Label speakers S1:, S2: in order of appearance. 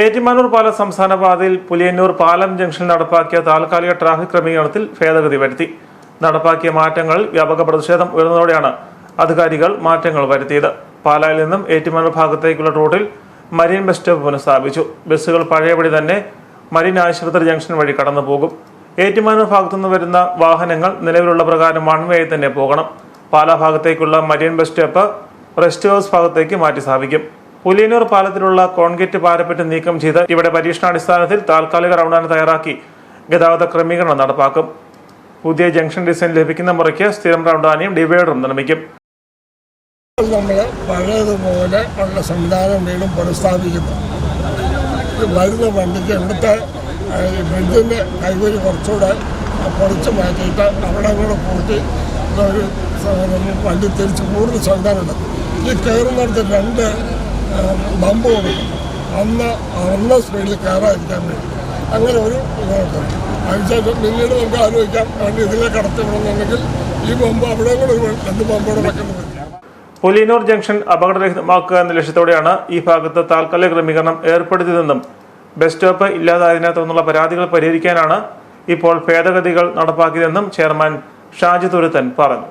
S1: ഏറ്റുമാനൂർ പാലം സംസ്ഥാന പാതയിൽ പുലിയന്നൂർ പാലം ജംഗ്ഷനിൽ നടപ്പാക്കിയ താൽക്കാലിക ട്രാഫിക് ക്രമീകരണത്തിൽ ഭേദഗതി വരുത്തി. നടപ്പാക്കിയ മാറ്റങ്ങൾ വ്യാപക പ്രതിഷേധം ഉയർന്നതോടെയാണ് അധികാരികൾ മാറ്റങ്ങൾ വരുത്തിയത്. പാലായിൽ നിന്നും ഏറ്റുമാനൂർ ഭാഗത്തേക്കുള്ള റോഡിൽ മരീൻ ബസ് സ്റ്റോപ്പ് പുനഃസ്ഥാപിച്ചു. ബസ്സുകൾ പഴയപടി തന്നെ മരീൻ ആശുപത്രി ജംഗ്ഷൻ വഴി കടന്നു പോകും ഏറ്റുമാനൂർ ഭാഗത്തുനിന്ന് വരുന്ന വാഹനങ്ങൾ നിലവിലുള്ള പ്രകാരം വൺ വേയിൽ തന്നെ പോകണം. പാലാ ഭാഗത്തേക്കുള്ള marine bus stop rest house ഭാഗത്തേക്ക് മാറ്റി സ്ഥാപിക്കും പുലിയന്നൂർ പാലത്തിലുള്ള കോൺക്രീറ്റ് പാരപ്പറ്റ് നീക്കം ചെയ്ത് ഇവിടെ പരീക്ഷണാടിസ്ഥാനത്തിൽ താൽക്കാലിക റൗണ്ടാണ് തയ്യാറാക്കി ഗതാഗത ക്രമീകരണം നടപ്പാക്കും. പുതിയ ജംഗ്ഷൻ ഡിസൈൻ ലഭിക്കുന്ന മുറയ്ക്ക് സ്ഥിരം റൗണ്ടാനയും ഡിവൈഡറും നിർമ്മിക്കും.
S2: നമ്മൾ പഴയതുപോലെ ഉള്ള സംവിധാനം വീണ്ടും പുനഃസ്ഥാപിക്കുന്നു. വരുന്ന വണ്ടിക്ക് ഇവിടുത്തെ ബ്രിഡ്ജിന്റെ കൈവരി കുറച്ചുകൂടെ പൊളിച്ച് മാറ്റിയിട്ട് അവിടെ കൂടെ കൂട്ടി ഒരു വണ്ടി തിരിച്ച് കൂടുതൽ സംവിധാനമുണ്ട് ഈ കയറുന്നിടത്ത് രണ്ട് ബമ്പ് കൊടുക്കും അന്ന് അന്ന സ്പീഡിൽ കയറാതിരിക്കാൻ വേണ്ടി. അങ്ങനെ ഒരു ഇതുണ്ട്. അതിനുശേഷം പിന്നീട് നമുക്ക് ആലോചിക്കാം അതുകൊണ്ട് ഇതിലെ കടത്തിവിടുന്നുണ്ടെങ്കിൽ ഈ ബമ്പ് അവിടെ കൂടെ ഒരു രണ്ട് ബമ്പോടെ വെക്കേണ്ടി വരും
S1: പുലിയന്നൂർ ജംഗ്ഷൻ അപകടരഹിതമാക്കുക എന്ന ലക്ഷ്യത്തോടെയാണ് ഈ ഭാഗത്ത് താൽക്കാലിക ക്രമീകരണം ഏർപ്പെടുത്തിയതെന്നും ബസ് സ്റ്റോപ്പ് ഇല്ലാതായതിനെ തുടർന്നുള്ള പരാതികൾ പരിഹരിക്കാനാണ് ഇപ്പോൾ ഭേദഗതികൾ നടപ്പാക്കിയതെന്നും ചെയർമാൻ ഷാജി തുരുത്തൻ പറഞ്ഞു.